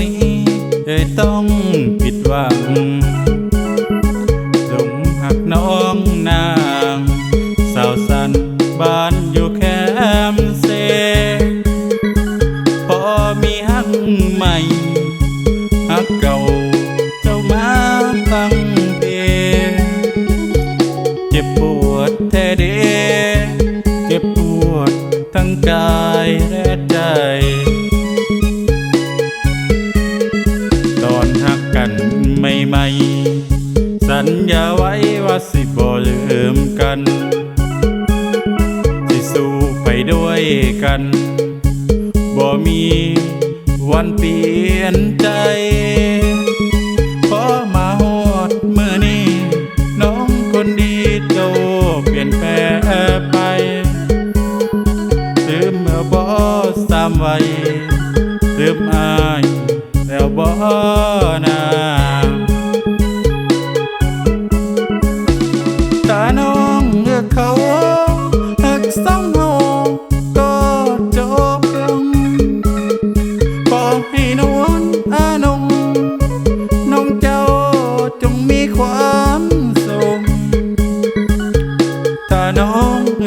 นี้เลยต้องผิดหวังหลงหักน้องนางสาวสันบ้านอยู่แคมเซพอมีหักใหม่หักเก่าเจ้ามาตั้งเพเจ็บปวดแท้เดเจ็บปวดทั้งกายและใจ ใหม่ สัญญาไว้ว่าสิบ่ลืมกัน สิสู้ไปด้วยกัน บ่มีวันเปลี่ยนใจพอมาฮอดมือนี้ น้องคนดีโตเปลี่ยนแปลงไปลืมเมื่อบ่สามวัยลืมอายแล้วบ่นา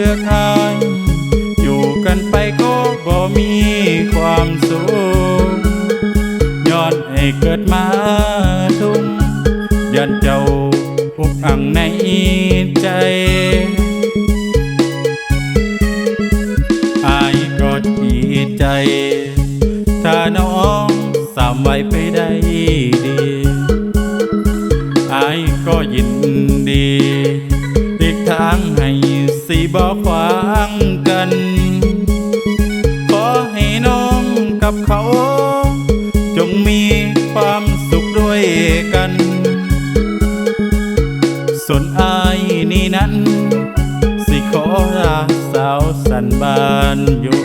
องเลือกอาย อยู่กันไปก็บ่มีความสุขย้อนให้เกิดมาทุ่มยันเจ้าพวกอังในใจอายก็ดีใจ ถ้าน้องสามไว้ไปได้ดีอายก็ยินดีหลีกทางให้ บอกขวางกัน ขอให้น้องกับเขา จงมีความสุขด้วยกัน ส่วนอายนี่นั้น สิขอลาสาวสันบานอยู่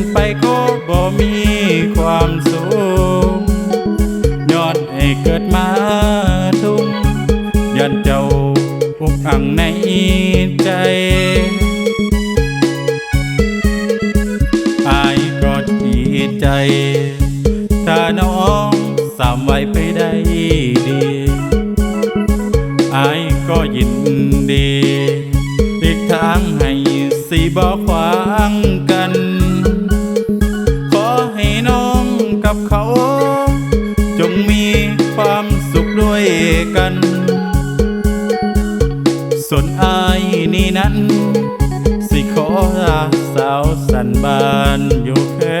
นไปก็บ่มีความสุขย้อนให้เกิดมาทุ่มยันเจ้าพวกอังในใจอายก็ดีใจ ถ้าน้องสามไว้ไปได้ดีอายก็ยินดีหลีกทางให้สีบอกขวาง ด้วยกัน ส่วนอายนี่นั้น สิขอลาสาวสันบานอยู่แค่